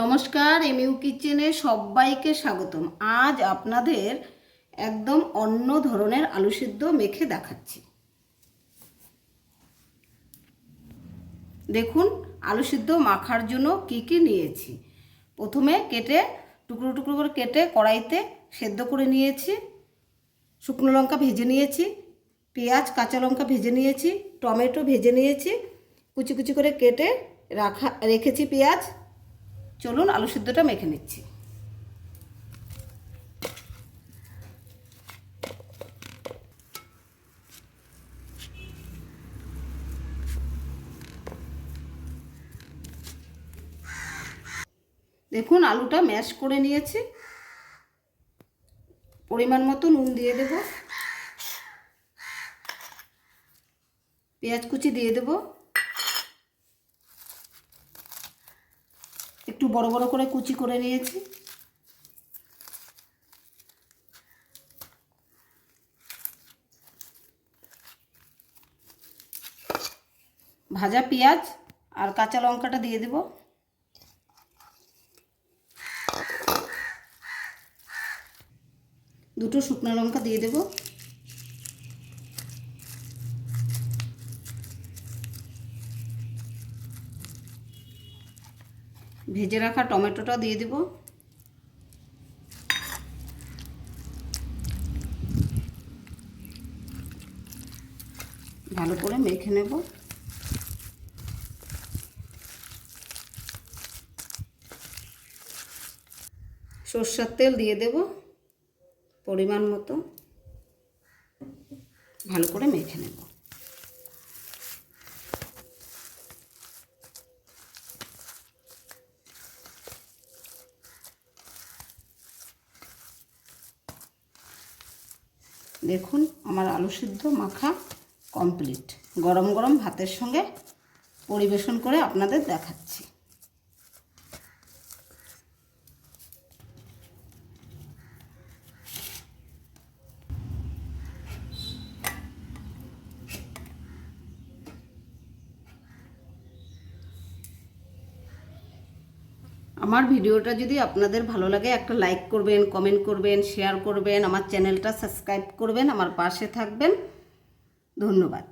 নমস্কার, এমইউ কিচেনে সবাইকে স্বাগতম। আজ আপনাদের একদম অন্য ধরনের আলু সিদ্ধ মেখে দেখাচ্ছি। দেখুন, আলু সিদ্ধ মাখার জন্য কি কি নিয়েছি। প্রথমে কেটে, টুকরো টুকরো করে কেটে কড়াইতে সেদ্ধ করে নিয়েছি। শুকনো লঙ্কা ভেজে নিয়েছি। পেঁয়াজ, কাঁচা লঙ্কা ভেজে নিয়েছি। টমেটো ভেজে নিয়েছি। কুচি কুচি করে কেটে রাখা, রেখেছি পেঁয়াজ। চলুন আলু সিদ্ধটা মেখে নিচ্ছি। দেখুন আলুটা ম্যাশ করে নিয়েছি। পরিমাণ মতো নুন দিয়ে দেব। পেঁয়াজ কুচি দিয়ে দেব। একটু বড় বড় করে কুচি করে নিয়েছি। ভাজা পেঁয়াজ আর কাঁচা লঙ্কাটা দিয়ে দেবো। দুটো শুকনো লঙ্কা দিয়ে দেব। ভেজে রাখা টমেটোটা দিয়ে দেব। ভালো করে মেখে নেব। সর্ষার তেল দিয়ে দেবো পরিমাণ মতো। ভালো করে মেখে নেব। দেখুন আমার আলু সিদ্ধ মাখা কমপ্লিট গরম গরম ভাতের সঙ্গে পরিবেশন করে আপনাদের দেখাচ্ছি। আমার ভিডিওটা যদি আপনাদের ভালো লাগে, একটা লাইক করবেন কমেন্ট করবেন শেয়ার করবেন, আমার চ্যানেলটা সাবস্ক্রাইব করবেন, আমার পাশে থাকবেন। ধন্যবাদ।